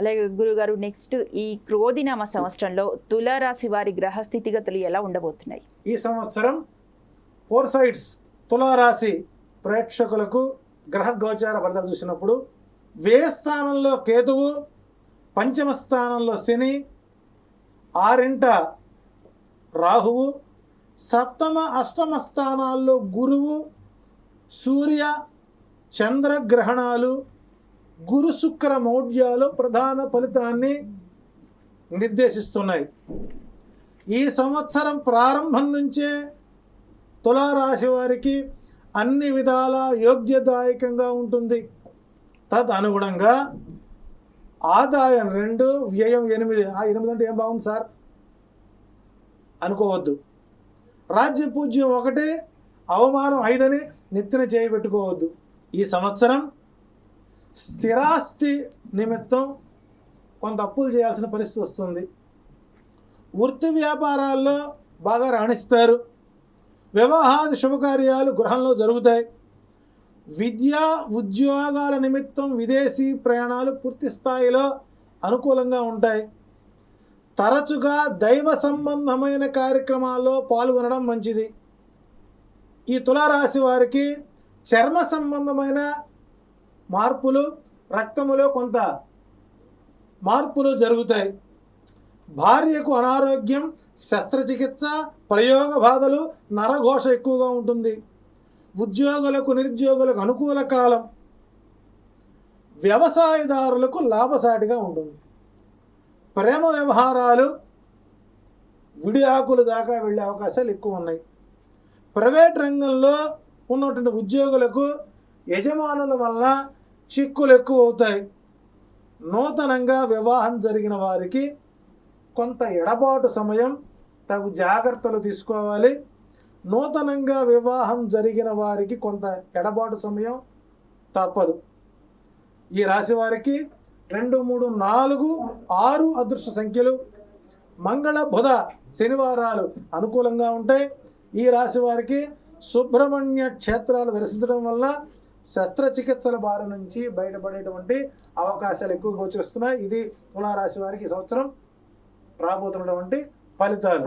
అలాగే గురుగారు నెక్స్ట్ ఈ క్రోధినామ సంవత్సరంలో తులారాశి వారి గ్రహ స్థితిగతులు ఎలా ఉండబోతున్నాయి? ఈ సంవత్సరం ఫోర్ సైడ్స్ తులారాశి ప్రేక్షకులకు గ్రహ గోచార ఫలితాలు చూసినప్పుడు వ్యయ స్థానంలో కేతువు పంచమ స్థానంలో శని ఆరింట రాహువు సప్తమ అష్టమ స్థానాల్లో గురువు సూర్య చంద్రగ్రహణాలు గురు శుక్ర మౌఢ్యాలు ప్రధాన ఫలితాన్ని నిర్దేశిస్తున్నాయి. ఈ సంవత్సరం ప్రారంభం నుంచే తులారాశి వారికి అన్ని విధాల యోగ్యదాయకంగా ఉంటుంది. తద్ అనుగుణంగా ఆదాయం రెండు వ్యయం ఎనిమిది. ఆ ఎనిమిది అంటే ఏం బాగుంది సార్? అనుకోవద్దు. రాజ్య పూజ్యం ఒకటి అవమానం ఐదని నెత్తిన చేయబెట్టుకోవద్దు ఈ సంవత్సరం స్థిరాస్తి నిమిత్తం కొంత అప్పులు చేయాల్సిన పరిస్థితి వస్తుంది. వృత్తి వ్యాపారాల్లో బాగా రాణిస్తారు. వివాహాది శుభకార్యాలు గృహంలో జరుగుతాయి. విద్యా ఉద్యోగాల నిమిత్తం విదేశీ ప్రయాణాలు పూర్తి స్థాయిలో అనుకూలంగా ఉంటాయి. తరచుగా దైవ సంబంధమైన కార్యక్రమాల్లో పాల్గొనడం మంచిది. ఈ తులారాశి వారికి చర్మ సంబంధమైన మార్పులు రక్తములో కొంత మార్పులు జరుగుతాయి. భార్యకు అనారోగ్యం శస్త్రచికిత్స ప్రయోగ బాధలు నరఘోష ఎక్కువగా ఉంటుంది. ఉద్యోగులకు నిరుద్యోగులకు అనుకూల కాలం. వ్యవసాయదారులకు లాభసాటిగా ఉంటుంది. ప్రేమ వ్యవహారాలు విడి ఆకులు దాకా వెళ్ళే అవకాశాలు ఎక్కువ ఉన్నాయి. ప్రైవేట్ రంగంలో ఉన్నటువంటి ఉద్యోగులకు యజమానుల వల్ల చిక్కులు ఎక్కువ అవుతాయి నూతనంగా వివాహం జరిగిన వారికి కొంత ఎడబాటు సమయం తగు జాగ్రత్తలు తీసుకోవాలి. నూతనంగా వివాహం జరిగిన వారికి కొంత ఎడబాటు సమయం తప్పదు. ఈ రాశి వారికి రెండు మూడు నాలుగు ఆరు అదృష్ట సంఖ్యలు మంగళ బుధ శనివారాలు అనుకూలంగా ఉంటాయి. ఈ రాశి వారికి సుబ్రహ్మణ్య క్షేత్రాలు దర్శించడం వల్ల శస్త్రచికిత్సల బారి నుంచి బయటపడేటువంటి అవకాశాలు ఎక్కువ గోచరిస్తున్నాయి ఇది తులారాశి వారికి ఈ సంవత్సరం రాబోతున్నటువంటి ఫలితాలు.